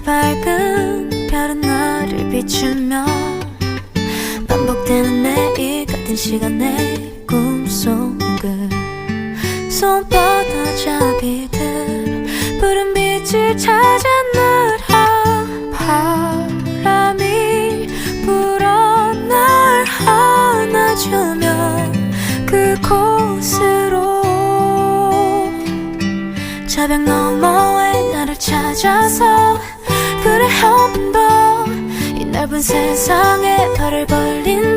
밝은 별은 나를 비추며 반복되는 매일 같은 시간의 꿈속을 손바닥 잡이들 푸른 빛을 찾아 날아 바람이 불어 날 안아주면 그곳으로 너머에 나를 찾아서 그래 한번더이 넓은 세상에 발을 벌린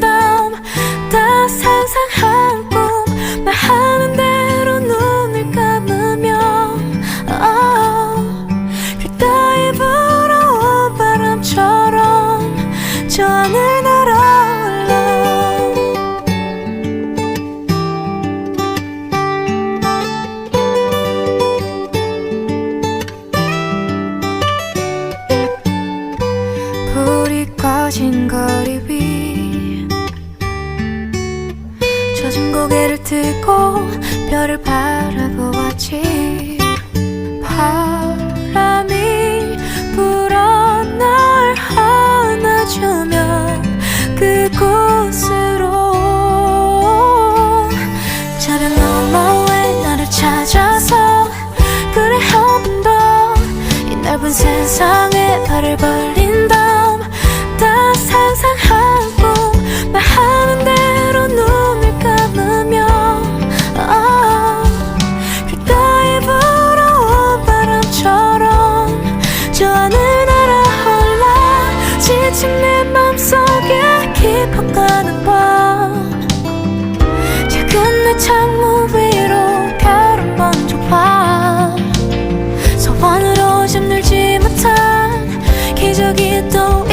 들고 별을 바라보 지친 내 맘속에 깊어가는 밤 작은 내 창문 위로 별은 먼저 봐. 소원으로 잠들지 못한 기적이 또